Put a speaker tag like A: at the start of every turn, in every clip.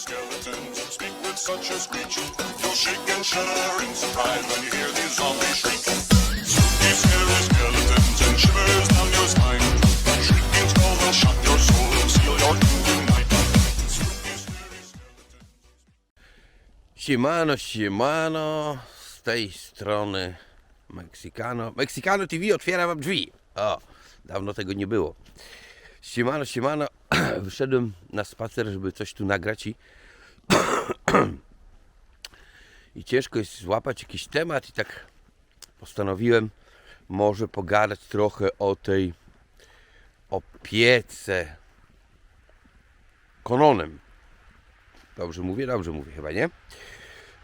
A: skeletons speak with such a screech. You'll shake and shudder in surprise when you hear these zombies shriek. Spooky, scary skeletons and shivers down your spine. Shrieking will your soul and seal your.
B: Siemano, siemano, z tej strony Mexicano. Mexicano TV otwiera wam drzwi. O, dawno tego nie było. Siemano, siemano. Wyszedłem na spacer, żeby coś tu nagrać i i ciężko jest złapać jakiś temat i tak postanowiłem może pogadać trochę o tej opiece kononem. Dobrze mówię? Dobrze mówię chyba, nie?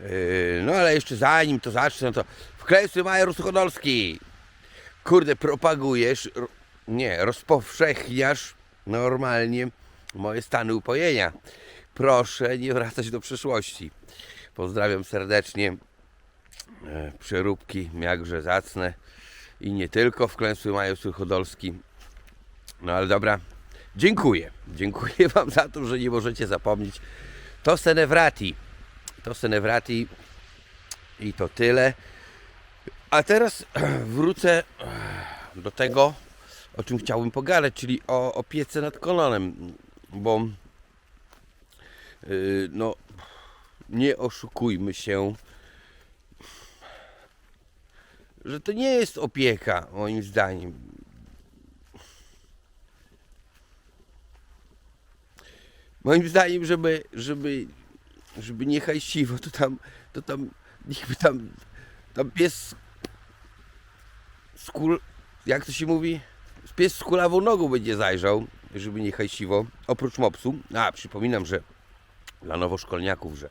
B: Yy, No ale jeszcze zanim to zacznę, to wklejsły Majer Suchodolski. Kurde, propagujesz, ro- nie, rozpowszechniasz normalnie moje stany upojenia. Proszę nie wracać do przeszłości. Pozdrawiam serdecznie. E, Przeróbki jakże zacne i nie tylko wklęsły Majer Suchodolski. No ale dobra, dziękuję. Dziękuję Wam za to, że nie możecie zapomnieć. To Senewrati. To Senewrati i to tyle. A teraz wrócę do tego, o czym chciałbym pogadać, czyli o opiece nad kolonem, bo yy, no nie oszukujmy się, że to nie jest opieka, moim zdaniem. Moim zdaniem, żeby, żeby, żeby nie hajsiwo, to tam, to tam, niech by tam, tam pies z kul, jak to się mówi? Pies z kulawą nogą będzie zajrzał, żeby nie hajsiwo, oprócz mopsu. A, przypominam, że dla nowoszkolniaków, że,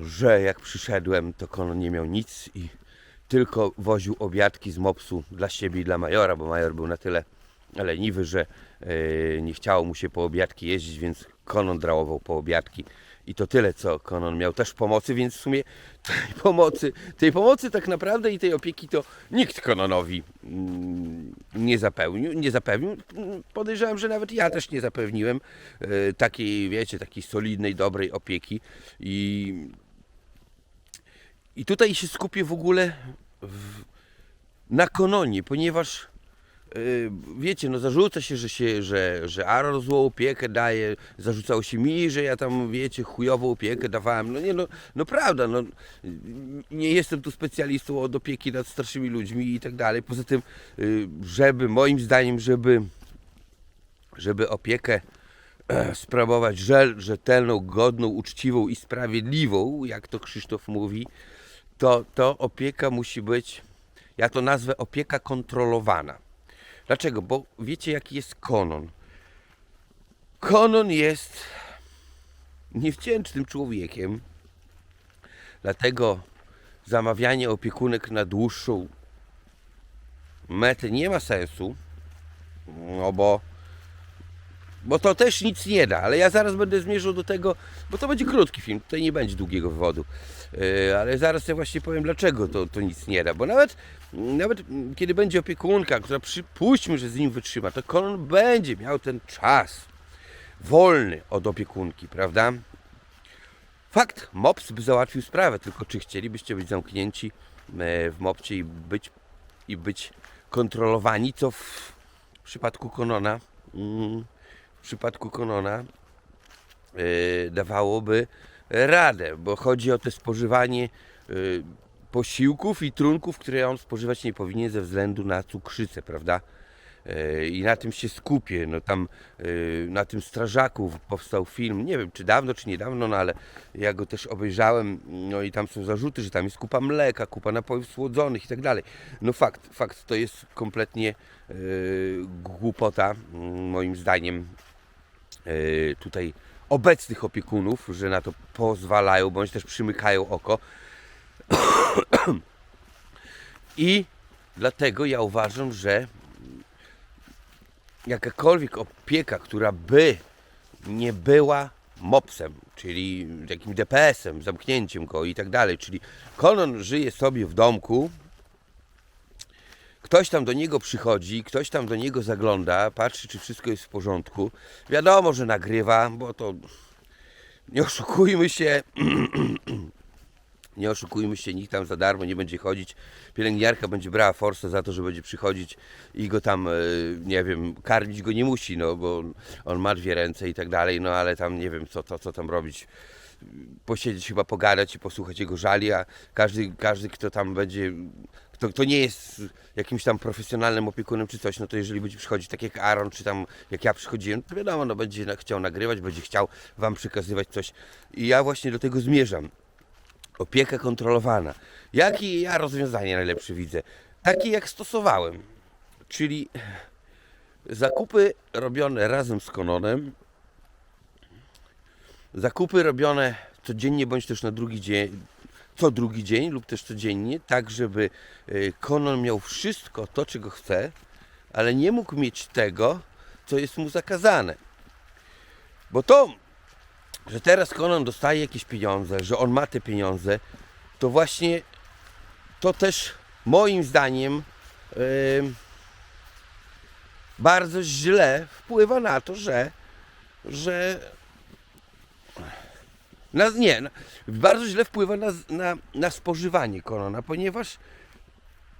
B: że jak przyszedłem, to konon nie miał nic i tylko woził obiadki z mopsu dla siebie i dla majora, bo major był na tyle leniwy, że e, nie chciało mu się po obiadki jeździć, więc konon drałował po obiadki. I to tyle, co konon miał też pomocy, więc w sumie tej pomocy, tej pomocy tak naprawdę i tej opieki to nikt kononowi mm, nie zapewnił, nie zapewnił. Podejrzewam, że nawet ja też nie zapewniłem e, takiej, wiecie, takiej solidnej, dobrej opieki i i tutaj się skupię w ogóle w, na kononie, ponieważ wiecie, no zarzuca się, że się, że, że Aaron złą opiekę daje, zarzucało się mi, że ja tam, wiecie, chujową opiekę dawałem. No nie, no, no prawda, no nie jestem tu specjalistą od opieki nad starszymi ludźmi i tak dalej. Poza tym, yy, żeby, moim zdaniem, żeby żeby opiekę e, sprawować rzetelną, godną, uczciwą i sprawiedliwą, jak to Krzysztof mówi, to, to opieka musi być, ja to nazwę opieka kontrolowana. Dlaczego? Bo wiecie jaki jest konon. Konon jest niewdzięcznym człowiekiem, dlatego zamawianie opiekunek na dłuższą metę nie ma sensu, no bo bo to też nic nie da, ale ja zaraz będę zmierzał do tego, bo to będzie krótki film, tutaj nie będzie długiego wywodu, ale zaraz ja właśnie powiem dlaczego to, to nic nie da, bo nawet, nawet kiedy będzie opiekunka, która przypuśćmy, że z nim wytrzyma, to konon będzie miał ten czas wolny od opiekunki, prawda? Fakt, MOPS by załatwił sprawę, tylko czy chcielibyście być zamknięci e, w MOPcie i być, i być kontrolowani, co w przypadku Konona mm, w przypadku Konona yy, dawałoby radę, bo chodzi o to spożywanie yy, posiłków i trunków, które on spożywać nie powinien ze względu na cukrzycę, prawda? Yy, I na tym się skupię. No tam yy, na tym strażaku powstał film, nie wiem czy dawno, czy niedawno, no ale ja go też obejrzałem, no i tam są zarzuty, że tam jest kupa mleka, kupa napojów słodzonych i tak dalej. No fakt, fakt to jest kompletnie głupota, mm, moim zdaniem, tutaj obecnych opiekunów, że na to pozwalają, bądź też przymykają oko. I dlatego ja uważam, że jakakolwiek opieka, która by nie była mopsem, czyli takim DPS-em, zamknięciem go i tak dalej, czyli konon żyje sobie w domku, ktoś tam do niego przychodzi, ktoś tam do niego zagląda, patrzy, czy wszystko jest w porządku. Wiadomo, że nagrywa, bo to nie oszukujmy się, nie oszukujmy się, nikt tam za darmo nie będzie chodzić. Pielęgniarka będzie brała forsę za to, że będzie przychodzić i go tam, e, nie wiem, karmić go nie musi, no bo on ma dwie ręce i tak dalej, no ale tam nie wiem co, to, co tam robić. Posiedzieć chyba, pogadać i posłuchać jego żali, a każdy, każdy kto tam będzie, kto, kto nie jest jakimś tam profesjonalnym opiekunem czy coś, no to jeżeli będzie przychodzić tak jak Aaron, czy tam jak ja przychodziłem, to wiadomo, no będzie chciał nagrywać, będzie chciał wam przekazywać coś. I ja właśnie do tego zmierzam opieka kontrolowana. Jakie ja rozwiązanie najlepsze widzę? Takie jak stosowałem. Czyli zakupy robione razem z Kononem. Zakupy robione codziennie bądź też na drugi dzień, co drugi dzień lub też codziennie, tak żeby y, Konon miał wszystko to, czego chce, ale nie mógł mieć tego, co jest mu zakazane. Bo to, że teraz Konon dostaje jakieś pieniądze, że on ma te pieniądze, to właśnie to też moim zdaniem yy, bardzo źle wpływa na to, że, że na, nie, na, bardzo źle wpływa na, na, na spożywanie Konona, ponieważ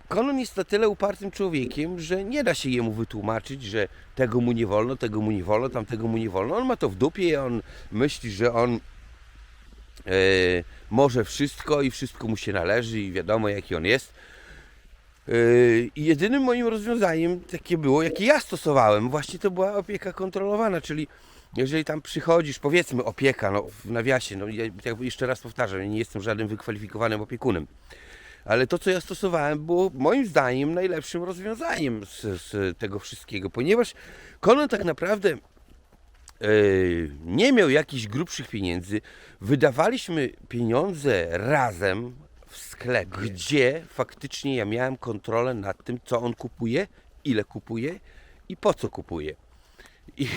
B: Konon jest na tyle upartym człowiekiem, że nie da się jemu wytłumaczyć, że tego mu nie wolno, tego mu nie wolno, tamtego mu nie wolno. On ma to w dupie, on myśli, że on e, może wszystko i wszystko mu się należy i wiadomo jaki on jest. E, I jedynym moim rozwiązaniem takie było, jakie ja stosowałem, właśnie to była opieka kontrolowana, czyli jeżeli tam przychodzisz, powiedzmy opieka, no w nawiasie, no ja jakby jeszcze raz powtarzam, nie jestem żadnym wykwalifikowanym opiekunem. Ale to, co ja stosowałem, było moim zdaniem najlepszym rozwiązaniem z, z tego wszystkiego, ponieważ Konon tak naprawdę e, nie miał jakichś grubszych pieniędzy. Wydawaliśmy pieniądze razem w sklepie, gdzie faktycznie ja miałem kontrolę nad tym, co on kupuje, ile kupuje i po co kupuje. I,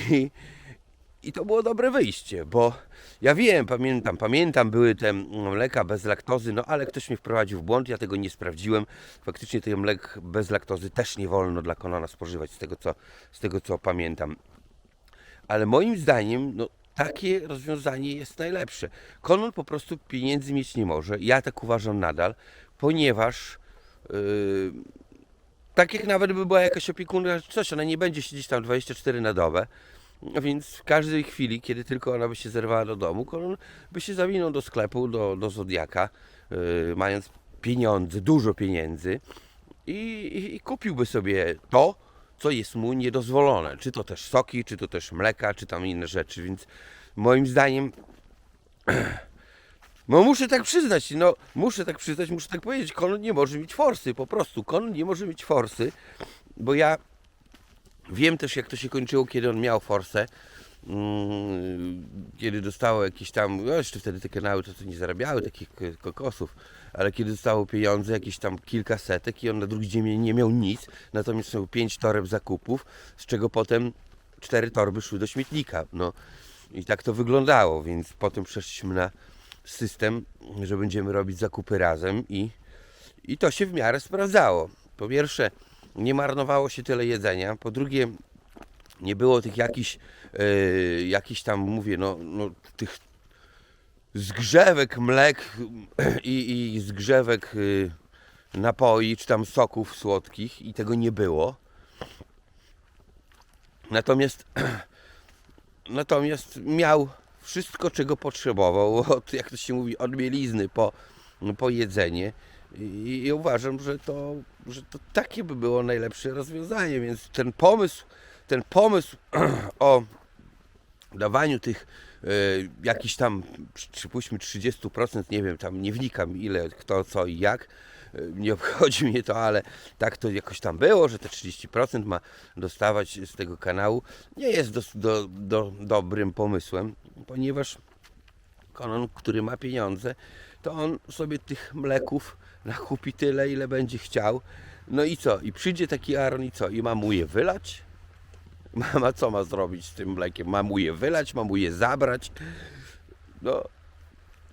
B: i to było dobre wyjście, bo ja wiem, pamiętam, pamiętam, były te mleka bez laktozy, no ale ktoś mnie wprowadził w błąd, ja tego nie sprawdziłem. Faktycznie tych mlek bez laktozy też nie wolno dla konona spożywać, z tego co, z tego co pamiętam. Ale moim zdaniem, no, takie rozwiązanie jest najlepsze. Konon po prostu pieniędzy mieć nie może. Ja tak uważam nadal, ponieważ yy, tak jak nawet by była jakaś opiekunka, coś, ona nie będzie siedzieć tam 24 na dobę. Więc w każdej chwili, kiedy tylko ona by się zerwała do domu, Konon by się zawinął do sklepu, do, do Zodiaka, yy, mając pieniądze, dużo pieniędzy i, i, i kupiłby sobie to, co jest mu niedozwolone. Czy to też soki, czy to też mleka, czy tam inne rzeczy. Więc moim zdaniem no muszę tak przyznać, no muszę tak przyznać, muszę tak powiedzieć, Konon nie może mieć forsy, po prostu Konon nie może mieć forsy, bo ja wiem też jak to się kończyło, kiedy on miał forsę, mm, kiedy dostało jakieś tam, no jeszcze wtedy te kanały to, to nie zarabiały takich kokosów, ale kiedy dostało pieniądze, jakieś tam kilka setek i on na drugi dzień nie miał nic, natomiast miał pięć toreb zakupów, z czego potem cztery torby szły do śmietnika, no i tak to wyglądało, więc potem przeszliśmy na system, że będziemy robić zakupy razem i, i to się w miarę sprawdzało. Po pierwsze, nie marnowało się tyle jedzenia, po drugie, nie było tych jakichś, yy, jakichś tam, mówię, no, no tych zgrzewek mlek i, i zgrzewek yy, napoi, czy tam soków słodkich i tego nie było. Natomiast natomiast miał wszystko, czego potrzebował, od, jak to się mówi, od mielizny po, po jedzenie. I, I uważam, że to, że to takie by było najlepsze rozwiązanie, więc ten pomysł, ten pomysł o dawaniu tych e, jakichś tam, przy- przypuśćmy 30%, nie wiem, tam nie wnikam ile, kto, co i jak, e, nie obchodzi mnie to, ale tak to jakoś tam było, że te 30% ma dostawać z tego kanału, nie jest do, do, do, dobrym pomysłem, ponieważ Konon, który ma pieniądze, to on sobie tych mleków nakupi tyle, ile będzie chciał. No i co? I przyjdzie taki Aaron i co? I ma mu je wylać? Mama co ma zrobić z tym mlekiem? Ma mu je wylać, ma mu je zabrać? No,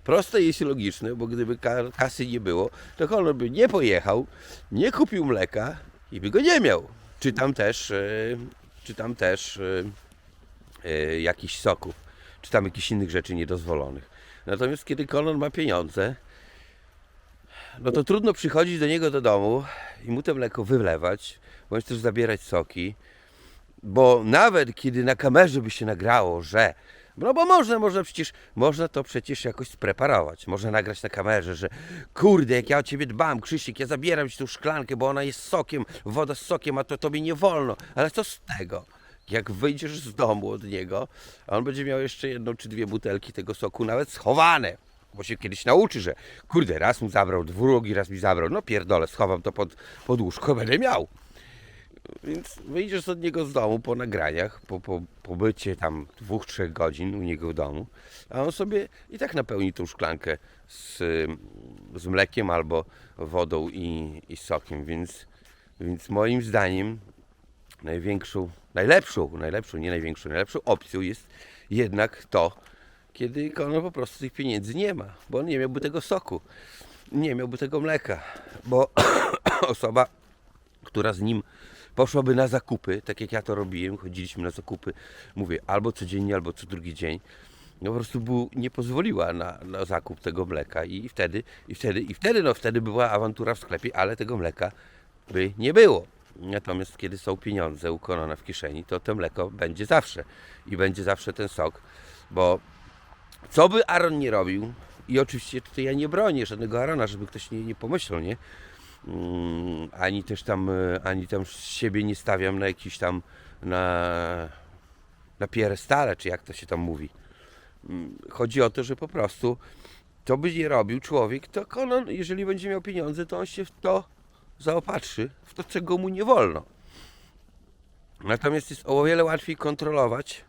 B: proste jest logiczne, bo gdyby ka- kasy nie było, to Konor by nie pojechał, nie kupił mleka i by go nie miał. Czy tam też, e, czy tam też e, e, jakichś soków, czy tam jakichś innych rzeczy niedozwolonych. Natomiast kiedy Konon ma pieniądze, no to trudno przychodzić do niego do domu i mu to mleko wylewać, bądź też zabierać soki, bo nawet kiedy na kamerze by się nagrało, że no bo można, można przecież, można to przecież jakoś spreparować. Można nagrać na kamerze, że kurde, jak ja o ciebie dbam, Krzysiek, ja zabieram ci tą szklankę, bo ona jest sokiem, woda z sokiem, a to tobie nie wolno. Ale co z tego? Jak wyjdziesz z domu od niego, a on będzie miał jeszcze jedną czy dwie butelki tego soku nawet schowane. Bo się kiedyś nauczy, że kurde, raz mu zabrał, drugi raz mi zabrał. No pierdolę, schowam to pod, pod łóżko, będę miał. Więc wyjdziesz od niego z domu po nagraniach, po, po pobycie tam dwóch, trzech godzin u niego w domu, a on sobie i tak napełni tą szklankę z, z mlekiem albo wodą i, i sokiem, więc, więc moim zdaniem największą, najlepszą, najlepszą, nie największą, najlepszą opcją jest jednak to, kiedy on po prostu tych pieniędzy nie ma, bo on nie miałby tego soku, nie miałby tego mleka, bo osoba, która z nim poszłaby na zakupy, tak jak ja to robiłem, chodziliśmy na zakupy, mówię, albo codziennie, albo co drugi dzień, no po prostu był, nie pozwoliła na, na zakup tego mleka i wtedy, i wtedy, i wtedy, no wtedy była awantura w sklepie, ale tego mleka by nie było. Natomiast kiedy są pieniądze u Konona w kieszeni, to to mleko będzie zawsze i będzie zawsze ten sok, bo co by Aaron nie robił, i oczywiście tutaj ja nie bronię żadnego Arona, żeby ktoś nie, nie pomyślał, nie? Mm, ani też tam, e, ani tam siebie nie stawiam na jakiś tam, na, na pierestale, czy jak to się tam mówi. Mm, Chodzi o to, że po prostu to by nie robił człowiek, to Conan, jeżeli będzie miał pieniądze, to on się w to zaopatrzy, w to, czego mu nie wolno. Natomiast jest o wiele łatwiej kontrolować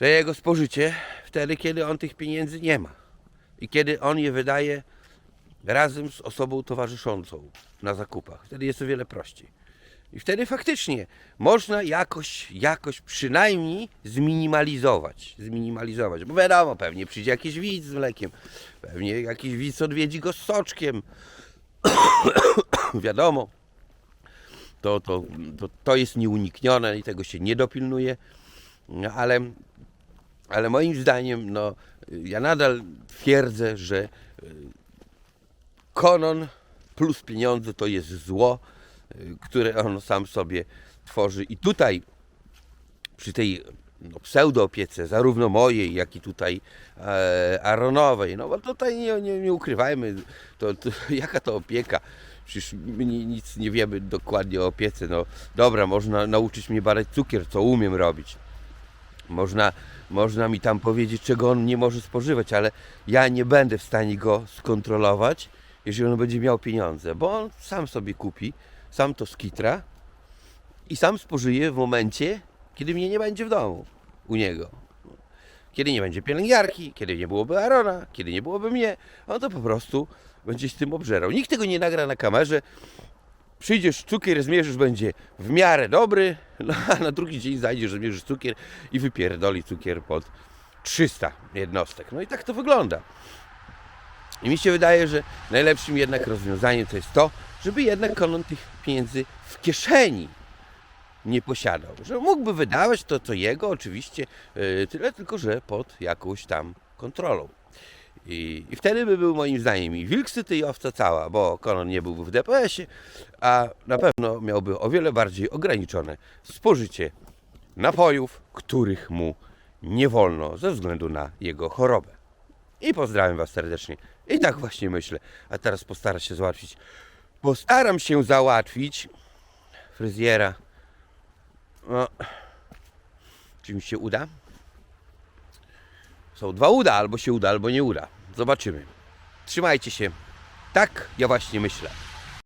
B: że jego spożycie wtedy, kiedy on tych pieniędzy nie ma i kiedy on je wydaje razem z osobą towarzyszącą na zakupach. Wtedy jest o wiele prościej. I wtedy faktycznie można jakoś, jakoś przynajmniej zminimalizować. Zminimalizować. Bo wiadomo, pewnie przyjdzie jakiś widz z mlekiem, pewnie jakiś widz odwiedzi go z soczkiem. wiadomo, to, to, to, to jest nieuniknione i tego się nie dopilnuje. Ale, ale moim zdaniem, no, ja nadal twierdzę, że y, konon plus pieniądze to jest zło, y, które on sam sobie tworzy. I tutaj przy tej no, pseudoopiece, zarówno mojej, jak i tutaj e, Aaronowej, no bo tutaj nie, nie, nie ukrywajmy, to, to, jaka to opieka. Przecież my ni- nic nie wiemy dokładnie o opiece. No dobra, można nauczyć mnie badać cukier, co umiem robić. Można, można mi tam powiedzieć, czego on nie może spożywać, ale ja nie będę w stanie go skontrolować, jeżeli on będzie miał pieniądze, bo on sam sobie kupi, sam to skitra i sam spożyje w momencie, kiedy mnie nie będzie w domu u niego. Kiedy nie będzie pielęgniarki, kiedy nie byłoby Arona, kiedy nie byłoby mnie, on to po prostu będzie z tym obżerał. Nikt tego nie nagra na kamerze. Przyjdziesz, cukier zmierzysz, będzie w miarę dobry, no, a na drugi dzień zajdziesz, zmierzysz cukier i wypierdoli cukier pod 300 jednostek. No i tak to wygląda. I mi się wydaje, że najlepszym jednak rozwiązaniem to jest to, żeby jednak konon tych pieniędzy w kieszeni nie posiadał. Że mógłby wydawać to, co jego, oczywiście, yy, tyle tylko, że pod jakąś tam kontrolą. I, I wtedy by był moim zdaniem i wilk syty i owca cała, bo Konon nie byłby w DPS-ie, a na pewno miałby o wiele bardziej ograniczone spożycie napojów, których mu nie wolno ze względu na jego chorobę. I pozdrawiam Was serdecznie. I tak właśnie myślę. A teraz postaram się załatwić. Postaram się załatwić fryzjera. No, czy mi się uda? Są dwa uda, albo się uda, albo nie uda. Zobaczymy. Trzymajcie się. Tak, ja właśnie myślę.